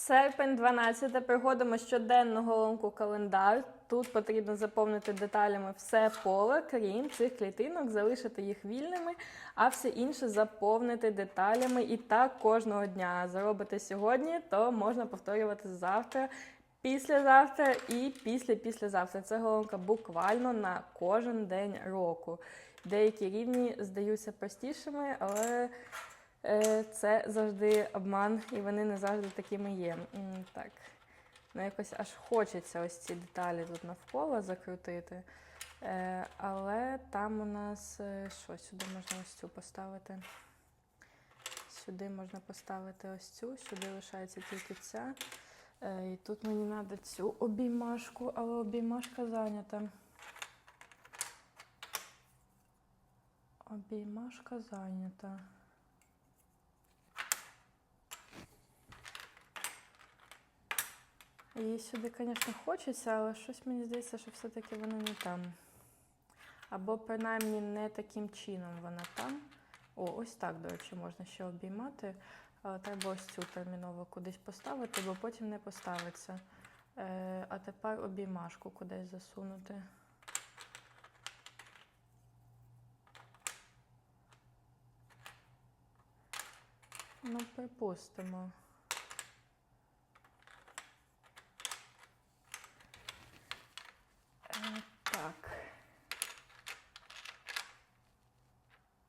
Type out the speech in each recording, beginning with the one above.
Серпень 12. Приходимо щоденну головку календар. Тут потрібно заповнити деталями все поле, крім цих клітинок, залишити їх вільними, а все інше заповнити деталями. І так кожного дня. Заробите сьогодні, то можна повторювати завтра, післязавтра і після післязавтра. Це головка буквально на кожен день року. Деякі рівні здаються простішими, але Це завжди обман, і вони не завжди такими є. Так. Ну, якось аж хочеться ось ці деталі тут навколо закрутити. Е, Але там у нас е, що, сюди можна ось цю поставити. Сюди можна поставити ось цю, сюди лишається тільки ця. Е, І тут мені треба цю обіймашку, але обіймашка зайнята. Обіймашка зайнята. Її сюди, звісно, хочеться, але щось мені здається, що все-таки вона не там. Або принаймні не таким чином вона там. О, ось так, до речі, можна ще обіймати. Треба ось цю терміново кудись поставити, бо потім не поставиться. Е, а тепер обіймашку кудись засунути. Ну, припустимо. Е, Так.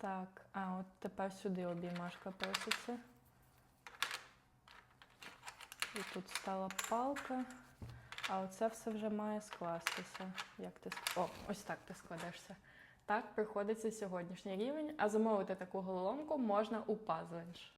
Так, а от тепер сюди обіймашка проситься. І тут стала палка. А оце все вже має скластися. Як ти О, ось так ти складешся. Так приходиться сьогоднішній рівень, а замовити таку головоломку можна у Puzzlench.